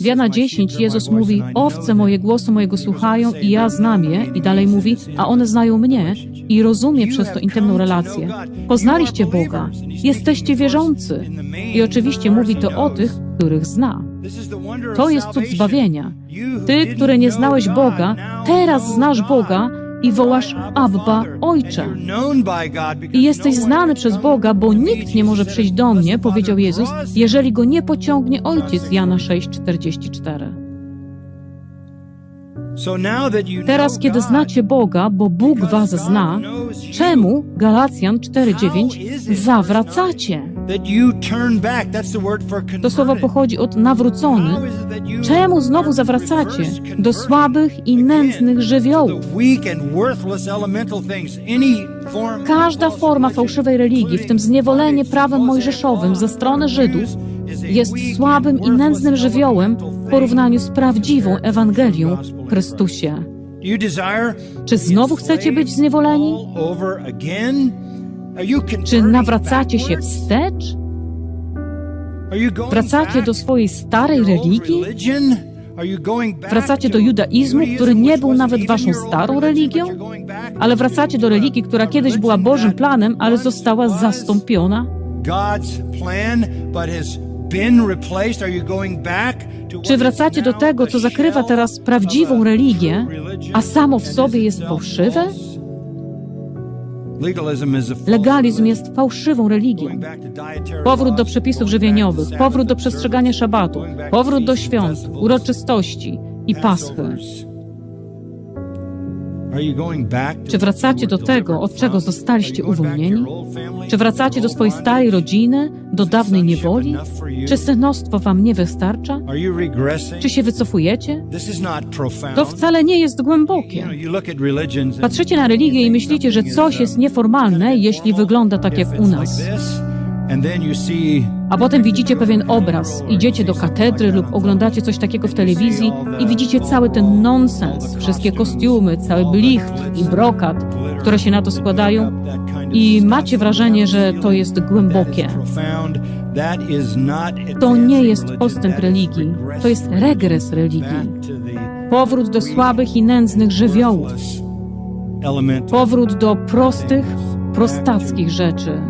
W Jana 10 Jezus mówi, owce moje głosu mojego słuchają i ja znam je. I dalej mówi, a one znają mnie i rozumie przez to intymną relację. Poznaliście Boga, jesteście wierzący. I oczywiście mówi to o tych, których zna. To jest cud zbawienia. Ty, który nie znałeś Boga, teraz znasz Boga i wołasz Abba, Ojcze. I jesteś znany przez Boga, bo nikt nie może przyjść do mnie, powiedział Jezus, jeżeli go nie pociągnie Ojciec. Jana 6,44. Teraz, kiedy znacie Boga, bo Bóg was zna, czemu, Galacjan 4,9, zawracacie? To słowo pochodzi od nawrócony. Czemu znowu zawracacie do słabych i nędznych żywiołów? Każda forma fałszywej religii, w tym zniewolenie prawem mojżeszowym ze strony Żydów, jest słabym i nędznym żywiołem w porównaniu z prawdziwą Ewangelią Chrystusie. Czy znowu chcecie być zniewoleni? Czy nawracacie się wstecz? Wracacie do swojej starej religii? Wracacie do judaizmu, który nie był nawet waszą starą religią? Ale wracacie do religii, która kiedyś była Bożym planem, ale została zastąpiona? Czy wracacie do tego, co zakrywa teraz prawdziwą religię, a samo w sobie jest fałszywe? Legalizm jest fałszywą religią. Powrót do przepisów żywieniowych, powrót do przestrzegania szabatu, powrót do świąt, uroczystości i paschy. Czy wracacie do tego, od czego zostaliście uwolnieni? Czy wracacie do swojej starej rodziny, do dawnej niewoli? Czy synostwo wam nie wystarcza? Czy się wycofujecie? To wcale nie jest głębokie. Patrzycie na religię i myślicie, że coś jest nieformalne, jeśli wygląda tak jak u nas. A potem widzicie pewien obraz, idziecie do katedry lub oglądacie coś takiego w telewizji i widzicie cały ten nonsens, wszystkie kostiumy, cały blicht i brokat, które się na to składają i macie wrażenie, że to jest głębokie. To nie jest postęp religii, to jest regres religii. Powrót do słabych i nędznych żywiołów. Powrót do prostych, prostackich rzeczy.